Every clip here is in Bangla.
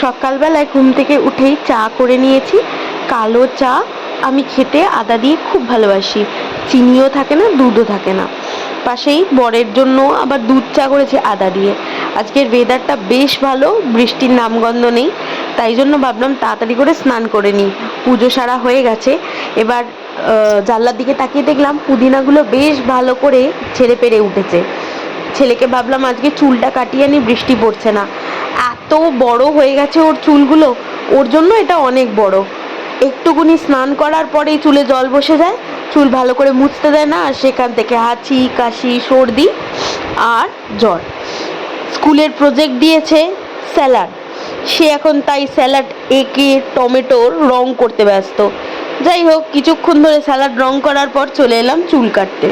সকালবেলায় ঘুম থেকে উঠেই চা করে নিয়েছি। কালো চা। আমি খেতে আদা দিয়ে খুব ভালোবাসি। চিনিও থাকে না, দুধও থাকে না। পাশেই বরের জন্য আবার দুধ চা করেছি আদা দিয়ে। আজকের ওয়েদারটা বেশ ভালো, বৃষ্টির নামগন্ধ নেই। তাই জন্য ভাবলাম তাড়াতাড়ি করে স্নান করে নিই। পুজো সারা হয়ে গেছে। এবার জানলার দিকে তাকিয়ে দেখলাম পুদিনাগুলো বেশ ভালো করে ছেড়ে পেরে উঠেছে। ছেলেকে ভাবলাম আজকে চুলটা কাটিয়ে আনি, বৃষ্টি পড়ছে না। এত বড় হয়ে গেছে ওর চুলগুলো, ওর জন্য এটা অনেক বড়। একটুকুনি স্নান করার পরেই চুলে জল বসে যায়, চুল ভালো করে মুছতে দেয় না, আর সেখান থেকে হাঁচি, কাশি, সর্দি আর জ্বর। স্কুলের প্রজেক্ট দিয়েছে স্যালাড। সে এখন তাই স্যালাড এঁকে টমেটোর রং করতে ব্যস্ত। যাই হোক, কিছুক্ষণ ধরে স্যালাড রং করার পর চলে এলাম চুল কাটতে।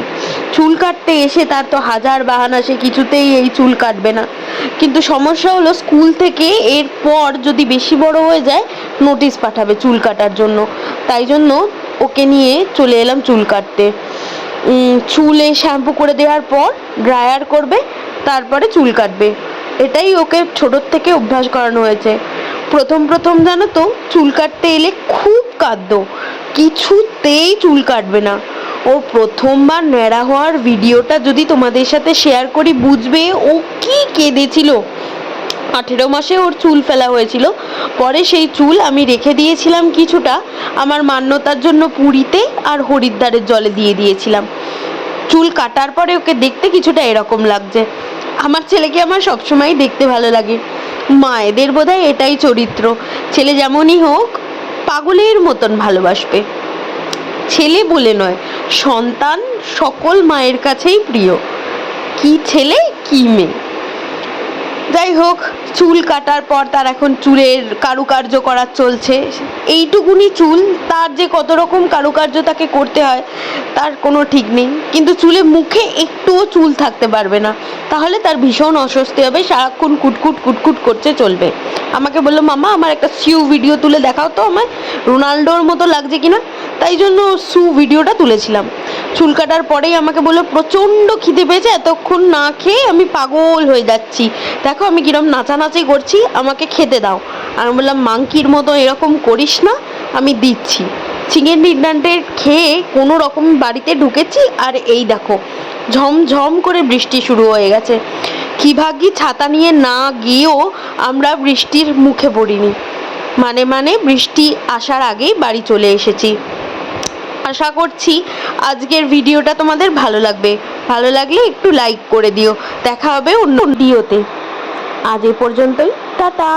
চুল কাটতে এসে তার তো হাজার বাহানা, সে কিছুতেই এই চুল কাটবে না। কিন্তু সমস্যা হলো স্কুল থেকে এরপর যদি বেশি বড় হয়ে যায় নোটিশ পাঠাবে চুল কাটার জন্য। তাই জন্য ওকে নিয়ে চলে এলাম চুল কাটতে। চুলে শ্যাম্পু করে দেওয়ার পর ড্রায়ার করবে, তারপরে চুল কাটবে। এটাই ওকে ছোটোর থেকে অভ্যাস করানো হয়েছে। প্রথম প্রথম জানো তো, চুল কাটতে এলে খুব কাঁদতো। কিছুতেই চুল কাটবে না। ও প্রথমবার ন্যাড়া হওয়ার ভিডিওটা যদি তোমাদের সাথে শেয়ার করি, বুঝবে ও কি কেঁদেছিল। আঠেরো মাসে ওর চুল ফেলা হয়েছিল। পরে সেই চুল আমি রেখে দিয়েছিলাম কিছুটা। আমার মান্যতার জন্য পুরীতে আর হরিদ্বারের জলে দিয়ে দিয়েছিলাম। চুল কাটার পরে ওকে দেখতে কিছুটা এরকম লাগছে। আমার ছেলেকে আমার সবসময় দেখতে ভালো লাগে। মায়েদের বোধহয় এটাই চরিত্র। ছেলে যেমনই হোক পাগলের মতন ভালোবাসবে। ছেলে বলে নয়, সন্তান সকল মায়ের কাছেই প্রিয়। কি ছেলে, কি মেয়ে। যাই হোক, চুল কাটার পর তার এখন চুলের কারুকার্য করা চলছে। এইটুকুনি চুল, তার যে কত রকম কারুকার্য তাকে করতে হয়, তার কোনো ঠিক নেই। কিন্তু চুলে মুখে একটুও চুল থাকতে পারবে না। তাহলে তার ভীষণ অস্বস্তি হবে, সারাক্ষণ কুটকুট কুটকুট করছে চলবে। আমাকে বলল, মামা, আমার একটা সিউ ভিডিও তুলে দেখাও তো আমায়। রোনাল্ডোর মতো লাগছে কিনা? তাই জন্য সু ভিডিওটা তুলেছিলাম। চুল কাটার পরেই আমাকে বলল, প্রচণ্ড খিদে পেয়েছে, এতক্ষণ না খেয়ে আমি পাগল হয়ে যাচ্ছি। দেখো আমি কিরম নাচানাচি করছি, আমাকে খেতে দাও। আমি বললাম, মাংকির মতো এরকম করিস না, আমি দিচ্ছি। চিকেন ডিনারের খেয়ে কোনো রকম বাড়িতে ঢুকেছি, আর এই দেখো, ঝমঝম করে বৃষ্টি শুরু হয়ে গেছে। কি ভাগ্যি ছাতা নিয়ে না গিয়েও আমরা বৃষ্টির মুখে পড়িনি। মানে মানে বৃষ্টি আসার আগেই বাড়ি চলে এসেছি। আশা করছি আজকের ভিডিওটা তোমাদের ভালো লাগবে। ভালো লাগলে একটু লাইক করে দিও। দেখা হবে অন্য ভিডিওতে। আজ এ পর্যন্তই। টাটা।